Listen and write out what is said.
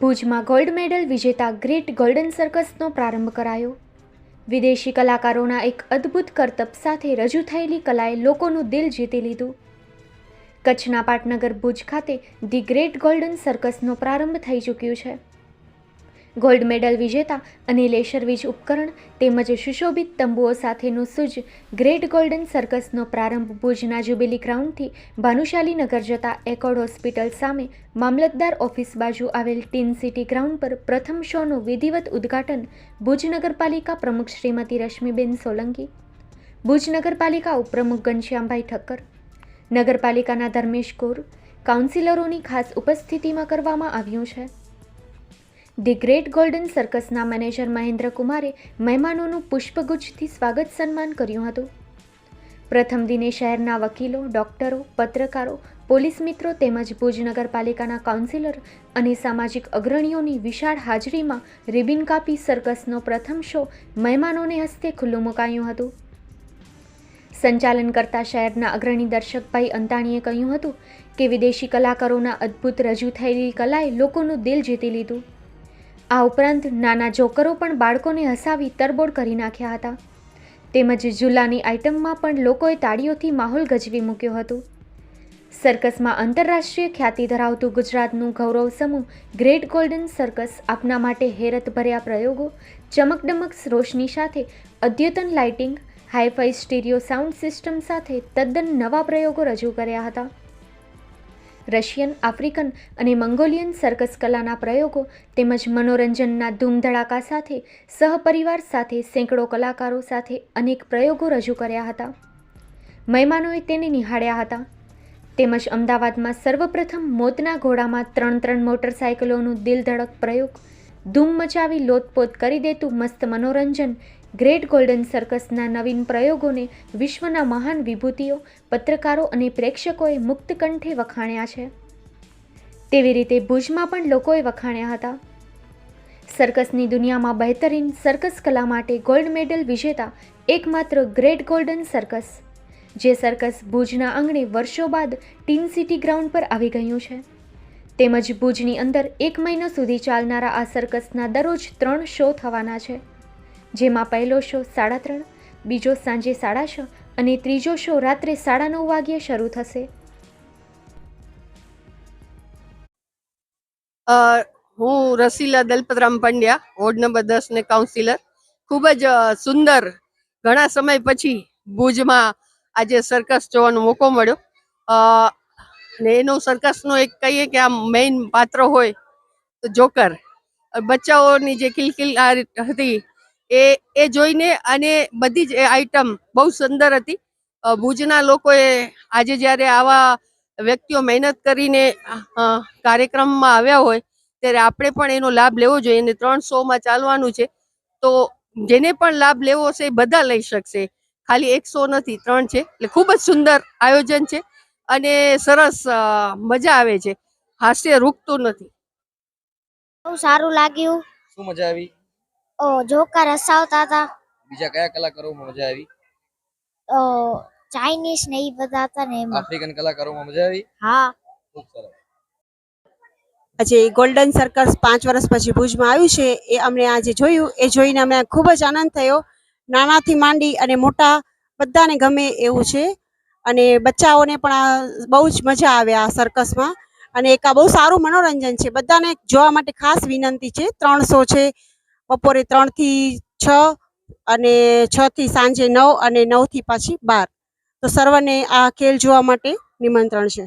ભુજમાં gold medal વિજેતા great golden સર્કસનો પ્રારંભ કરાયો. વિદેશી કલાકારોના એક અદ્ભુત કરતબ સાથે રજૂ થયેલી કલાએ લોકોનું દિલ જીતી લીધું. કચ્છના પાટનગર ભુજ ખાતે ધી ગ્રેટ ગોલ્ડન સર્કસનો પ્રારંભ થઈ ચૂક્યું છે. ગોલ્ડ મેડલ વિજેતા અને લેશરવીજ ઉપકરણ તેમજ સુશોભિત તંબુઓ સાથેનું સુજ ગ્રેટ ગોલ્ડન સર્કસનો પ્રારંભ ભુજના જ્યુબિલી ગ્રાઉન્ડથી ભાનુશાલી નગર જતા એકોર્ડ હોસ્પિટલ સામે મામલતદાર ઓફિસ બાજુ આવેલ ટીન સિટી ગ્રાઉન્ડ પર પ્રથમ શોનું વિધિવત ઉદ્ઘાટન ભુજ નગરપાલિકા પ્રમુખ શ્રીમતી રશ્મિબેન સોલંકી, ભુજ નગરપાલિકા ઉપપ્રમુખ ઘનશ્યામભાઈ ઠક્કર, નગરપાલિકાના ધર્મેશ કૌર, કાઉન્સિલરોની ખાસ ઉપસ્થિતિમાં કરવામાં આવ્યું છે. ધી ગ્રેટ ગોલ્ડન સર્કસના મેનેજર મહેન્દ્ર કુમારે મહેમાનોનું પુષ્પગુચ્છથી સ્વાગત સન્માન કર્યું હતું. પ્રથમ દિને શહેરના વકીલો, ડોક્ટરો, પત્રકારો, પોલીસ મિત્રો તેમજ ભુજ નગરપાલિકાના કાઉન્સિલર અને સામાજિક અગ્રણીઓની વિશાળ હાજરીમાં રિબિન કાપી સર્કસનો પ્રથમ શો મહેમાનોને હસ્તે ખુલ્લું મુકાયું હતું. સંચાલન કરતા શહેરના અગ્રણી દર્શકભાઈ અંતાણીએ કહ્યું હતું કે વિદેશી કલાકારોના અદ્ભુત રજૂ થયેલી કલાએ લોકોનું દિલ જીતી લીધું. આ ઉપરાંત નાના જોકરો પણ બાળકોને હસાવી તરબોળ કરી નાખ્યા હતા. તેમજ ઝૂલાની આઇટમમાં પણ લોકોએ તાળીઓથી માહોલ ગજવી મૂક્યો હતો. સર્કસમાં આંતરરાષ્ટ્રીય ખ્યાતિ ધરાવતું ગુજરાતનું ગૌરવ સમૂહ ગ્રેટ ગોલ્ડન સર્કસ આપના માટે હેરતભર્યા પ્રયોગો ચમકડમક રોશની સાથે અદ્યતન lighting, hi fi stereo sound system સાથે તદ્દન નવા પ્રયોગો રજૂ કર્યા હતા. રશિયન, આફ્રિકન અને મંગોલિયન સર્કસ કલાના પ્રયોગો તેમજ મનોરંજનના ધૂમધડાકા સાથે, સહપરિવાર સાથે, સેંકડો કલાકારો સાથે અનેક પ્રયોગો રજૂ કર્યા હતા. મહેમાનોએ તેને નિહાળ્યા હતા. તેમજ અમદાવાદમાં સર્વપ્રથમ મોતના ઘોડામાં ત્રણ ત્રણ મોટરસાયકલોનું દિલધડક પ્રયોગ, ધૂમ મચાવી લોતપોત કરી દેતું મસ્ત મનોરંજન ગ્રેટ ગોલ્ડન સર્કસના નવીન પ્રયોગોને વિશ્વના મહાન વિભૂતિઓ, પત્રકારો અને પ્રેક્ષકોએ મુક્ત કંઠે વખાણ્યા છે. તેવી રીતે ભુજમાં પણ લોકોએ વખાણ્યા હતા. સર્કસની દુનિયામાં બહેતરીન સર્કસ કલા માટે ગોલ્ડ મેડલ વિજેતા એકમાત્ર ગ્રેટ ગોલ્ડન સર્કસ, જે સર્કસ ભુજના આંગણે વર્ષો બાદ ટીન સિટી ગ્રાઉન્ડ પર આવી ગયું છે. તેમજ ભુજની અંદર એક મહિનો સુધી ચાલનારા આ સર્કસના દરરોજ ત્રણ શો થવાના છે. જેમાં પહેલો શો સાડા ત્રણ, બીજો સાંજે સાડા છ અને ત્રીજો શો રાત્રે સાડા નવ વાગ્યે શરૂ થશે. હું રસીલા દલપતરામ પંડ્યા, વોર્ડ નંબર દસ ને કાઉન્સિલર. ખૂબ જ સુંદર ઘણા સમય પછી ભુજમાં આજે સર્કસ જોવાનો મોકો મળ્યો. ને એનું સર્કસનો એક કહીએ કે આમ મેઇન પાત્ર હોય તો જોકર. બચ્ચાઓની જે કિલકિલ હતી એ એ જોઈને અને બધી જ એ આઈટમ બહુ સુંદર હતી. ભુજના લોકોએ આજે જ્યારે આવા વ્યક્તિઓ મહેનત કરીને કાર્યક્રમમાં આવ્યા હોય ત્યારે આપણે પણ એનો લાભ લેવો જોઈએ અને ત્રણ શોમાં ચાલવાનું છે. તો જેને પણ લાભ લેવો હશે એ બધા લઈ શકશે. ખાલી એક શો નથી ત્રણ છે. એટલે ખૂબ જ સુંદર આયોજન છે અને સરસ મજા આવે છે. હાસ્ય રૂકતું નથી. બહુ સારું લાગ્યું. શું મજા આવી? ઓ જોકર હસાવતા હતા. બીજા કયા કલાકારોમાં મજા આવી? ઓ ચાઇનીઝ ને એ બધા હતા ને એમાં. આફ્રિકન કલાકારોમાં મજા આવી? હા. ખૂબ સરસ. આજે ગોલ્ડન સર્કસ પાંચ વર્ષ પછી ભુજમાં આવ્યું છે એ અમને આજે જોયું. એ જોઈને અમને ખૂબ જ આનંદ થયો. નાનાથી માંડી અને મોટા બધાને ગમે એવું છે. અને બચ્ચાઓને પણ આ બહુ જ મજા આવે આ સર્કસમાં અને એક આ બહુ સારું મનોરંજન છે. બધાને જોવા માટે ખાસ વિનંતી છે. ત્રણસો છે બપોરે ત્રણથી છ અને છ થી સાંજે નવ અને નવથી પાછી બાર. તો સર્વને આ ખેલ જોવા માટે નિમંત્રણ છે.